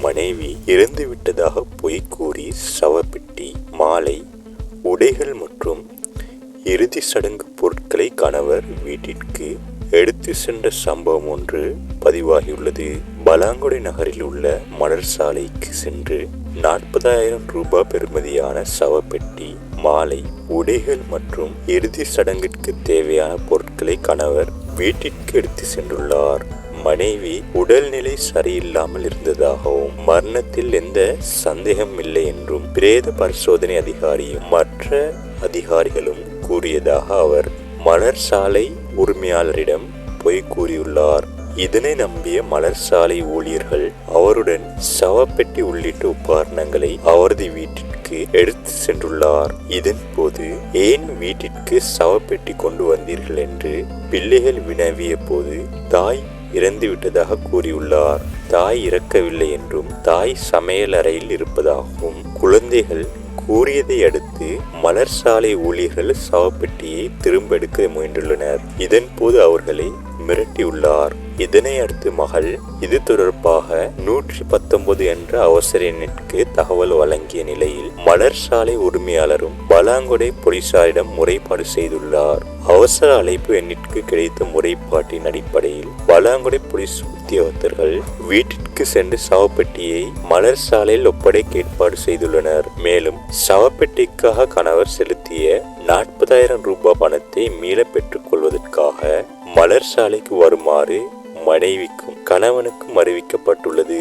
மனைவி இறந்துவிட்டதாக பொய் கூறி சவப்பெட்டி மாலை உடைகள் மற்றும் இறுதி சடங்கு பொருட்களை கணவர் வீட்டிற்கு எடுத்து சென்ற சம்பவம் ஒன்று பதிவாகியுள்ளது. பலாங்குடை நகரில் உள்ள மலர் சாலைக்கு சென்று நாற்பதாயிரம் ரூபாய் பெறுமதியான சவப்பெட்டி மாலை உடைகள் மற்றும் இறுதி சடங்கிற்கு தேவையான பொருட்களை கணவர் வீட்டிற்கு எடுத்து சென்றுள்ளார். மனைவி உடல்நிலை சரியில்லாமல் இருந்ததாகவும் மரணத்தில் எந்த சந்தேகம் இல்லை என்றும் பிரேத பரிசோதனை அதிகாரியும் மற்ற அதிகாரிகளும் கூறியதாக அவர் மலர் சாலை உரிமையாளரிடம் பொய் கூறியுள்ளார். இதனை நம்பிய மலர் சாலை ஊழியர்கள் அவருடன் சவப்பெட்டி உள்ளிட்ட உபகரணங்களை அவரது வீட்டிற்கு எடுத்து சென்றுள்ளார். இதன் போது ஏன் வீட்டிற்கு சவப்பெட்டி கொண்டு வந்தீர்கள்? என்று பிள்ளைகள் வினவிய போது தாய் இறந்துவிட்டதாக கூறியுள்ளார். தாய் இறக்கவில்லை என்றும் தாய் சமையல் அறையில் இருப்பதாகவும் குழந்தைகள் கூறியதை அடுத்து மலர் சாலை ஊழியர்கள் சவப்பெட்டியை திரும்ப எடுக்க முயன்றுள்ளனர். இதன் போது அவர்களை மிரட்டியுள்ளார். இதனை அடுத்து மகள் இது தொடர்பாக நூற்றி பத்தொன்பது என்ற அவசர எண்ணிற்கு தகவல் வழங்கிய நிலையில் மலர் சாலை உரிமையாளரும் பலாங்குடை போலீசாரிடம் முறைப்பாடு செய்துள்ளார். அவசர அழைப்பு எண்ணிற்கு கிடைத்த முறைப்பாட்டின் அடிப்படையில் பலாங்குடை போலீஸ் உத்தியோகத்தர்கள் வீட்டிற்கு சென்று சவப்பெட்டியை மலர் சாலையில் ஒப்படைக்க ஏற்பாடு செய்துள்ளனர். மேலும் சவப்பெட்டிக்காக கணவர் செலுத்திய நாற்பதாயிரம் ரூபாய் பணத்தை மீள பெற்றுக் கொள்வதற்காக மலர் சாலைக்கு வருமாறு மனைவிக்கும் கணவனுக்கும் அறிவிக்கப்பட்டுள்ளது.